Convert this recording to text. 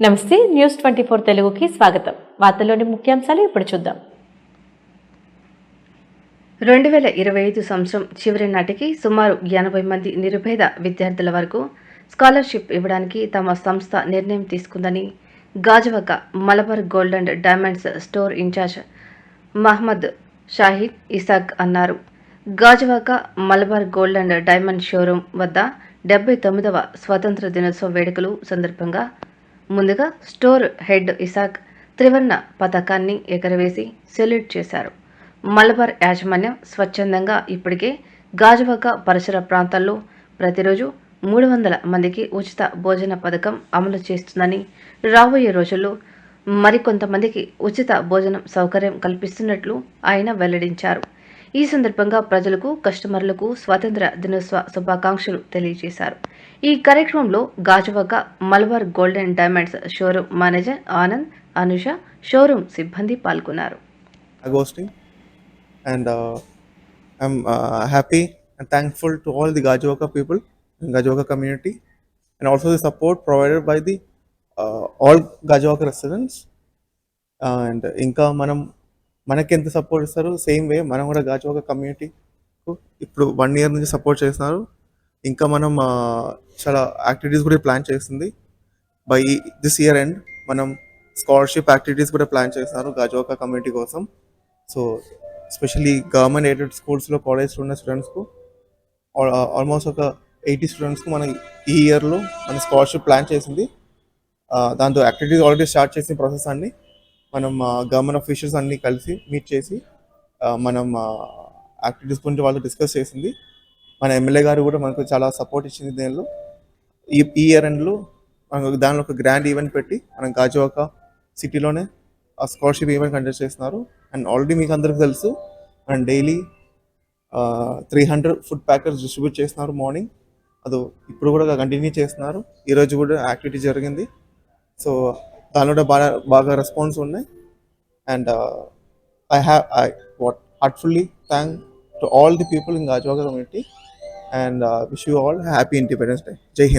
నమస్తే news twenty four తెలుగుకి స్వాగతం. వార్తల్లోని ముఖ్యాంశాలు ఇప్పుడు చూద్దాం. రెండు వేల ఇరవై ఐదు సంవత్సరం చివరి నాటికి సుమారు ఎనభై మంది నిరుపేద విద్యార్థుల వరకు స్కాలర్షిప్ ఇవ్వడానికి తమ సంస్థ నిర్ణయం తీసుకుందని Gajuwaka Malabar gold and diamonds store incharge Mohammed Shahid Isaq అన్నారు. Gajuwaka Malabar gold and diamond showroom వద్ద డెబ్బై తొమ్మిదవ స్వాతంత్ర దినోత్సవ వేడుకలు సందర్భంగా ముందుగా స్టోర్ హెడ్ ఇసాక్ త్రివర్ణ పథకాన్ని ఎగరవేసి సెల్యూట్ చేశారు. మలబార్ యాజమాన్యం స్వచ్ఛందంగా ఇప్పటికే గాజువాక పరిసర ప్రాంతాల్లో ప్రతిరోజు మూడు వందల మందికి ఉచిత భోజన పథకం అమలు చేస్తుందని రాబోయే రోజుల్లో మరికొంతమందికి ఉచిత భోజనం సౌకర్యం కల్పిస్తున్నట్లు ఆయన వెల్లడించారు. ఈ సందర్భంగా ప్రజలకు కస్టమర్లకు స్వాతంత్ర దినోత్సవ శుభాకాంక్షలు తెలియజేశారు. ఈ కార్యక్రమంలో Gajuwaka Malabar golden diamonds showroom manager Anand Anusha showroom సిబ్బంది పాల్గొన్నారు. Thankful to all the Gajuwaka people Gajuwaka community and also the support provided by the all Gajuwaka residents and ఇంకా మనం మనకి ఎంత సపోర్ట్ ఇస్తారు సేమ్ వే మనం కూడా Gajuwaka community ఇప్పుడు వన్ ఇయర్ నుంచి సపోర్ట్ చేస్తున్నారు. ఇంకా మనం చాలా యాక్టివిటీస్ కూడా ప్లాన్ చేస్తుంది. బై దిస్ ఇయర్ ఎండ్ మనం స్కాలర్షిప్ యాక్టివిటీస్ కూడా ప్లాన్ చేస్తున్నారు గాజువాక కమ్యూనిటీ కోసం. సో ఎస్పెషల్లీ గవర్నమెంట్ ఎయిడెడ్ స్కూల్స్లో కాలేజ్లో ఉన్న స్టూడెంట్స్కు ఆల్మోస్ట్ ఒక ఎయిటీ స్టూడెంట్స్కు మనం ఈ ఇయర్లో మన స్కాలర్షిప్ ప్లాన్ చేసింది. దాంతో యాక్టివిటీస్ ఆల్రెడీ స్టార్ట్ చేసిన ప్రాసెస్ అన్ని మనం గవర్నమెంట్ అఫీషియల్స్ అన్నీ కలిసి మీట్ చేసి మనం యాక్టివిటీస్ గురించి వాళ్ళు డిస్కస్ చేసింది. మన ఎమ్మెల్యే గారు కూడా మనకు చాలా సపోర్ట్ ఇచ్చింది దీనిలో. ఈ ఈ ఇయర్ ఎండ్లో మనకు దానిలో ఒక గ్రాండ్ ఈవెంట్ పెట్టి మనం గాజువాక సిటీలోనే ఆ స్కాలర్షిప్ ఈవెంట్ కండక్ట్ చేస్తున్నారు. అండ్ ఆల్రెడీ మీకు అందరికీ తెలుసు and daily three hundred food packets distribute చేస్తున్నారు మార్నింగ్ అది ఇప్పుడు కూడా కంటిన్యూ చేస్తున్నారు. ఈరోజు కూడా యాక్టివిటీ జరిగింది. సో దానిలో కూడా బాగా బాగా రెస్పాన్స్ ఉన్నాయి. And I have I what heartfully thank to all the people in Gajwa community and uh, wish you all happy Independence Day. Jai Hind.